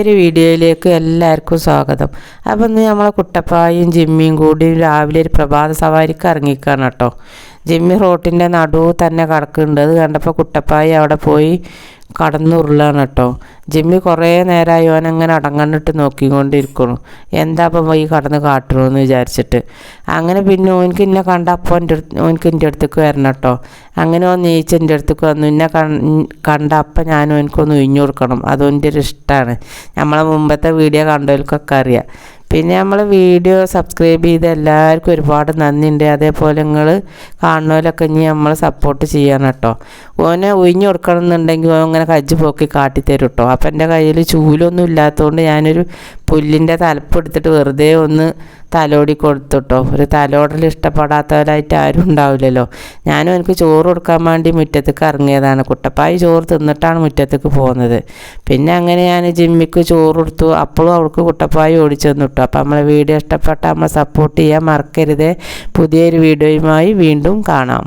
ഒരു വീഡിയോയിലേക്ക് എല്ലാവർക്കും സ്വാഗതം. അപ്പം ഇന്ന് നമ്മളെ കുട്ടപ്പായും ജിമ്മിയും കൂടി രാവിലെ ഒരു പ്രഭാത സവാരിക്ക് ഇറങ്ങിക്കാണ് കേട്ടോ. ജിമ്മി റോട്ടിന്റെ നടു തന്നെ കിടക്കുന്നുണ്ട്. അത് കണ്ടപ്പോൾ കുട്ടപ്പായി അവിടെ പോയി കടന്നുരുളാണ് കേട്ടോ ജിമ്മി കുറേ നേരമായി ഓൻ അങ്ങനെ അടങ്ങണ്ടിട്ട് നോക്കിക്കൊണ്ടിരിക്കണു എന്താ അപ്പം പോയി കടന്ന് കാട്ടണമെന്ന് വിചാരിച്ചിട്ട്. അങ്ങനെ പിന്നെ ഓനക്ക് എന്നെ കണ്ട അപ്പോൾ എന്റെ ഓനക്ക് എന്റെ അടുത്തേക്ക് വരണം കേട്ടോ അങ്ങനെ ഓൻ നീച്ച് എന്റെ അടുത്തേക്ക് വന്നു. എന്നെ കണ്ട അപ്പം ഞാൻ ഓനക്കൊന്ന് ഒഴിഞ്ഞു കൊടുക്കണം. അത് ഒരു ഇഷ്ടമാണ് നമ്മളെ മുമ്പത്തെ വീഡിയോ കണ്ടവർക്കൊക്കെ അറിയാം. പിന്നെ നമ്മൾ വീഡിയോ സബ്സ്ക്രൈബ് ചെയ്ത് എല്ലാവർക്കും ഒരുപാട് നന്ദിയുണ്ട്. അതേപോലെ നിങ്ങൾ കാണുന്നവരൊക്കെ ഇനി നമ്മൾ സപ്പോർട്ട് ചെയ്യണം കേട്ടോ ഓനെ ഒഴിഞ്ഞു കൊടുക്കണം എന്നുണ്ടെങ്കിൽ ഓൻ ഇങ്ങനെ കജ്ജ് പോക്കി കാട്ടിത്തരും കേട്ടോ അപ്പം എന്റെ കയ്യിൽ ചൂലൊന്നും ഇല്ലാത്തതുകൊണ്ട് ഞാനൊരു പുല്ലിന്റെ തലപ്പ് എടുത്തിട്ട് വെറുതെ ഒന്ന് തലോടി കൊടുത്തുട്ടോ. ഒരു തലോടൽ ഇഷ്ടപ്പെടാത്തവരായിട്ട് ആരും ഉണ്ടാവില്ലല്ലോ. ഞാനും എനിക്ക് ചോറ് കൊടുക്കാൻ വേണ്ടി മുറ്റത്തേക്ക് ഇറങ്ങിയതാണ്. കുട്ടപ്പായി ചോറ് തിന്നിട്ടാണ് മുറ്റത്തേക്ക് പോകുന്നത്. പിന്നെ അങ്ങനെ ഞാൻ ജിമ്മിക്ക് ചോറ് കൊടുത്തു. അപ്പോഴും അവൾക്ക് കുട്ടപ്പായി ഓടിച്ചു തന്നു അപ്പോൾ അപ്പം നമ്മളെ വീഡിയോ ഇഷ്ടപ്പെട്ടാൽ നമ്മൾ സപ്പോർട്ട് ചെയ്യാൻ മറക്കരുത്. പുതിയൊരു വീഡിയോയുമായി വീണ്ടും കാണാം.